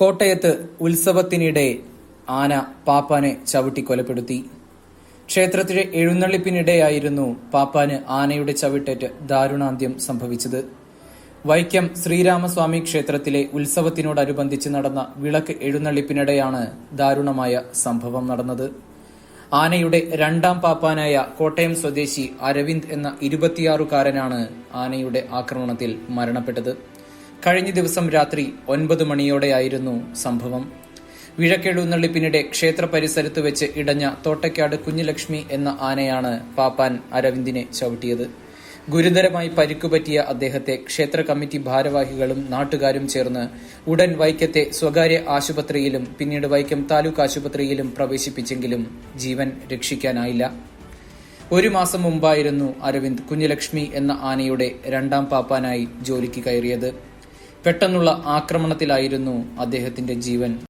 കോട്ടയത്ത് ഉത്സവത്തിനിടെ ആന പാപ്പാനെ ചവിട്ടി കൊലപ്പെടുത്തി. ക്ഷേത്രത്തിലെ എഴുന്നള്ളിപ്പിനിടെയായിരുന്നു പാപ്പാന് ആനയുടെ ചവിട്ടേറ്റ് ദാരുണാന്ത്യം സംഭവിച്ചത്. വൈക്കം ശ്രീരാമസ്വാമി ക്ഷേത്രത്തിലെ ഉത്സവത്തിനോടനുബന്ധിച്ച് നടന്ന വിളക്ക് എഴുന്നള്ളിപ്പിനിടെയാണ് ദാരുണമായ സംഭവം നടന്നത്. ആനയുടെ രണ്ടാം പാപ്പാനായ കോട്ടയം സ്വദേശി അരവിന്ദ് എന്ന ഇരുപത്തിയാറുകാരനാണ് ആനയുടെ ആക്രമണത്തിൽ മരണപ്പെട്ടത്. കഴിഞ്ഞ ദിവസം രാത്രി ഒൻപത് മണിയോടെയായിരുന്നു സംഭവം. വിഴക്കെഴുന്നള്ളിപ്പിനിടെ ക്ഷേത്ര പരിസരത്ത് വെച്ച് ഇടഞ്ഞ തോട്ടക്കാട് കുഞ്ഞുലക്ഷ്മി എന്ന ആനയാണ് പാപ്പാൻ അരവിന്ദിനെ ചവിട്ടിയത്. ഗുരുതരമായി പരിക്കുപറ്റിയ അദ്ദേഹത്തെ ക്ഷേത്ര കമ്മിറ്റി ഭാരവാഹികളും നാട്ടുകാരും ചേർന്ന് ഉടൻ വൈക്കത്തെ സ്വകാര്യ ആശുപത്രിയിലും പിന്നീട് വൈക്കം താലൂക്ക് ആശുപത്രിയിലും പ്രവേശിപ്പിച്ചെങ്കിലും ജീവൻ രക്ഷിക്കാനായില്ല. ഒരു മാസം മുമ്പായിരുന്നു അരവിന്ദ് കുഞ്ഞുലക്ഷ്മി എന്ന ആനയുടെ രണ്ടാം പാപ്പാനായി ജോലിക്ക് കയറിയത്. പെട്ടെന്നുള്ള ആക്രമണത്തിലായിരുന്നു അദ്ദേഹത്തിന്റെ ജീവൻ.